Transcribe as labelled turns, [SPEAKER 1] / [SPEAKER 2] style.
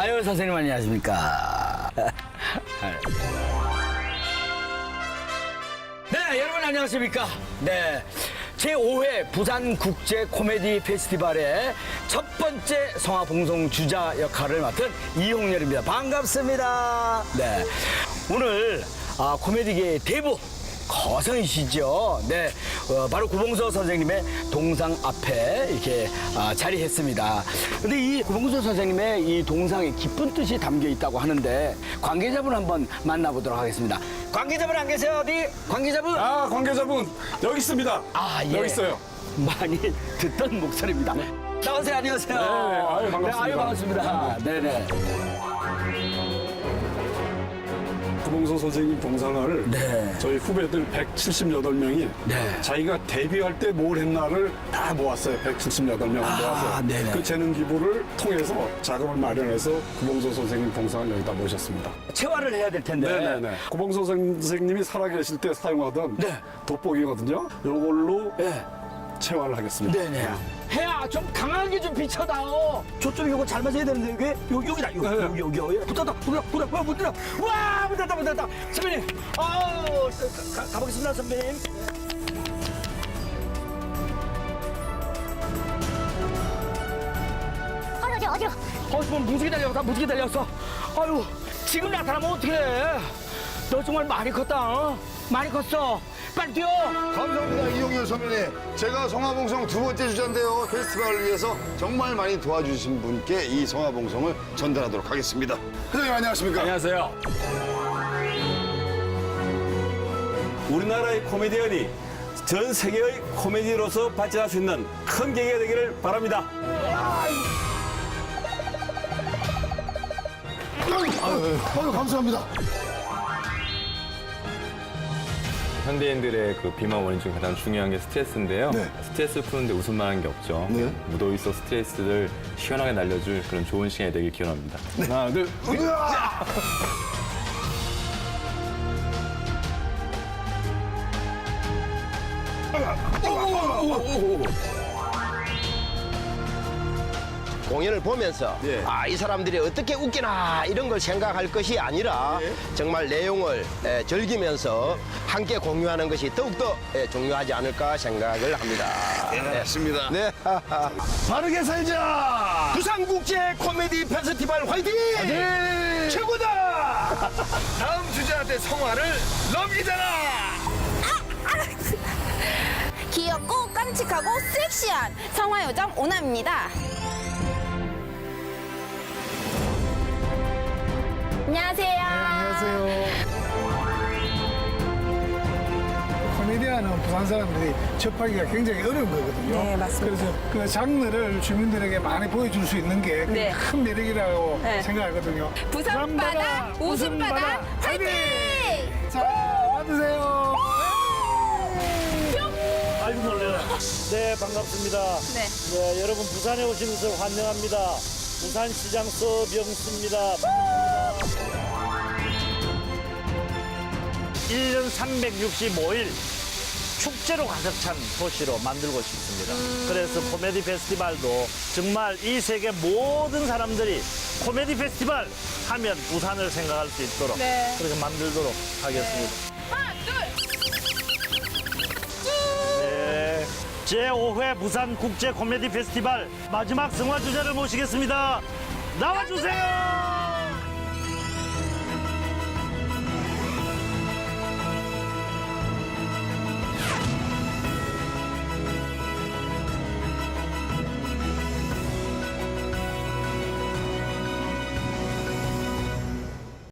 [SPEAKER 1] 아유 선생님 안녕하십니까. 네 여러분 안녕하십니까. 네. 제5회 부산 국제 코미디 페스티벌의 첫 번째 성화 봉송 주자 역할을 맡은 이홍렬입니다. 반갑습니다. 네. 오늘 아, 코미디계의 대부 거성이시죠. 네, 어, 바로 구봉서 선생님의 동상 앞에 이렇게 아, 자리했습니다. 근데 이 구봉서 선생님의 이 동상에 깊은 뜻이 담겨 있다고 하는데 관계자분 한번 만나보도록 하겠습니다. 관계자분 안 계세요 어디? 관계자분?
[SPEAKER 2] 아 관계자분 여기 있습니다.
[SPEAKER 1] 아, 예.
[SPEAKER 2] 여기 있어요.
[SPEAKER 1] 많이 듣던 목소리입니다. 나오세요, 안녕하세요.
[SPEAKER 2] 네, 아유, 반갑습니다.
[SPEAKER 1] 네, 아유, 반갑습니다. 네네.
[SPEAKER 2] 구봉서 선생님 동상을
[SPEAKER 1] 네.
[SPEAKER 2] 저희 후배들 178명이
[SPEAKER 1] 네.
[SPEAKER 2] 자기가 데뷔할 때 뭘 했나를 다 모았어요. 178명
[SPEAKER 1] 아,
[SPEAKER 2] 모아서
[SPEAKER 1] 네네.
[SPEAKER 2] 그 재능 기부를 통해서 자금을 마련해서 구봉서 선생님 동상을 여기다 모셨습니다.
[SPEAKER 1] 체화를 해야 될 텐데.
[SPEAKER 2] 네네네. 구봉서 선생님이 살아계실 때 사용하던
[SPEAKER 1] 네.
[SPEAKER 2] 돋보기거든요. 요걸로
[SPEAKER 1] 네.
[SPEAKER 2] 체화를 하겠습니다.
[SPEAKER 1] 네네. 혜야, 좀 강하게 좀 비춰다오. 저쪽 요거 잘 맞아야 되는데, 이게? 요, 여기다, 요,
[SPEAKER 2] 네.
[SPEAKER 1] 여기, 여기, 여기. 붙었다, 붙었다, 붙었다, 붙었다. 와, 붙었다, 붙었다. 선배님, 아우, 가, 가, 가보겠습니다, 선배님.
[SPEAKER 3] 어디 어디 어디로?
[SPEAKER 1] 어, 뭐 무지개 달렸다, 무지개 달렸어. 아유, 지금 나타나면 어떡해. 너 정말 많이 컸다, 어? 많이 컸어. 빨리 뛰어.
[SPEAKER 4] 감사합니다 이용열 선배님 제가 성화봉송 두 번째 주자인데요 페스티벌을 위해서 정말 많이 도와주신 분께 이 성화봉송을 전달하도록 하겠습니다 선생님 안녕하십니까
[SPEAKER 5] 안녕하세요. 우리나라의 코미디언이 전 세계의 코미디로서 발전할 수 있는 큰 계기가 되기를 바랍니다.
[SPEAKER 4] 아유, 아유 감사합니다
[SPEAKER 6] 현대인들의 그 비만 원인 중 가장 중요한 게 스트레스인데요.
[SPEAKER 4] 네.
[SPEAKER 6] 스트레스 푸는데 웃을 만한 게 없죠.
[SPEAKER 4] 네.
[SPEAKER 6] 무더위 속 스트레스를 시원하게 날려줄 그런 좋은 시간이 되길 기원합니다.
[SPEAKER 2] 하나, 둘,
[SPEAKER 7] 공연을 보면서
[SPEAKER 4] 예.
[SPEAKER 7] 아 이 사람들이 어떻게 웃기나 이런 걸 생각할 것이 아니라
[SPEAKER 4] 예.
[SPEAKER 7] 정말 내용을 에, 즐기면서 함께 공유하는 것이 더욱더 에, 중요하지 않을까 생각을 합니다.
[SPEAKER 4] 맞습니다
[SPEAKER 7] 네.
[SPEAKER 4] 바르게 살자
[SPEAKER 7] 부산국제 코미디 페스티벌 화이팅! 최고다!
[SPEAKER 4] 다음 주자한테 성화를 넘기잖아
[SPEAKER 3] 귀엽고 깜찍하고 섹시한 성화요정 오남입니다.
[SPEAKER 8] 부산 사람들이 접하기가 굉장히 어려운 거거든요.
[SPEAKER 3] 네, 맞습니다.
[SPEAKER 8] 그래서 그 장르를 주민들에게 많이 보여줄 수 있는 게 큰
[SPEAKER 3] 네.
[SPEAKER 8] 매력이라고
[SPEAKER 3] 네.
[SPEAKER 8] 생각하거든요.
[SPEAKER 3] 부산 바다, 웃음 바다, 화이팅!
[SPEAKER 8] 자, 받으세요.
[SPEAKER 9] 아이고 놀래라. 네 반갑습니다.
[SPEAKER 3] 네.
[SPEAKER 9] 네, 여러분 부산에 오신 것을 환영합니다. 부산시장 서명수입니다. 1년 365일 축제로 가득 찬 도시로 만들고 싶습니다. 그래서 코미디 페스티벌도 정말 이 세계 모든 사람들이 코미디 페스티벌 하면 부산을 생각할 수 있도록
[SPEAKER 3] 네.
[SPEAKER 9] 그렇게 만들도록 하겠습니다.
[SPEAKER 3] 하나, 둘.
[SPEAKER 9] 네. 제5회 부산 국제 코미디 페스티벌 마지막 성화 주자를 모시겠습니다. 나와주세요!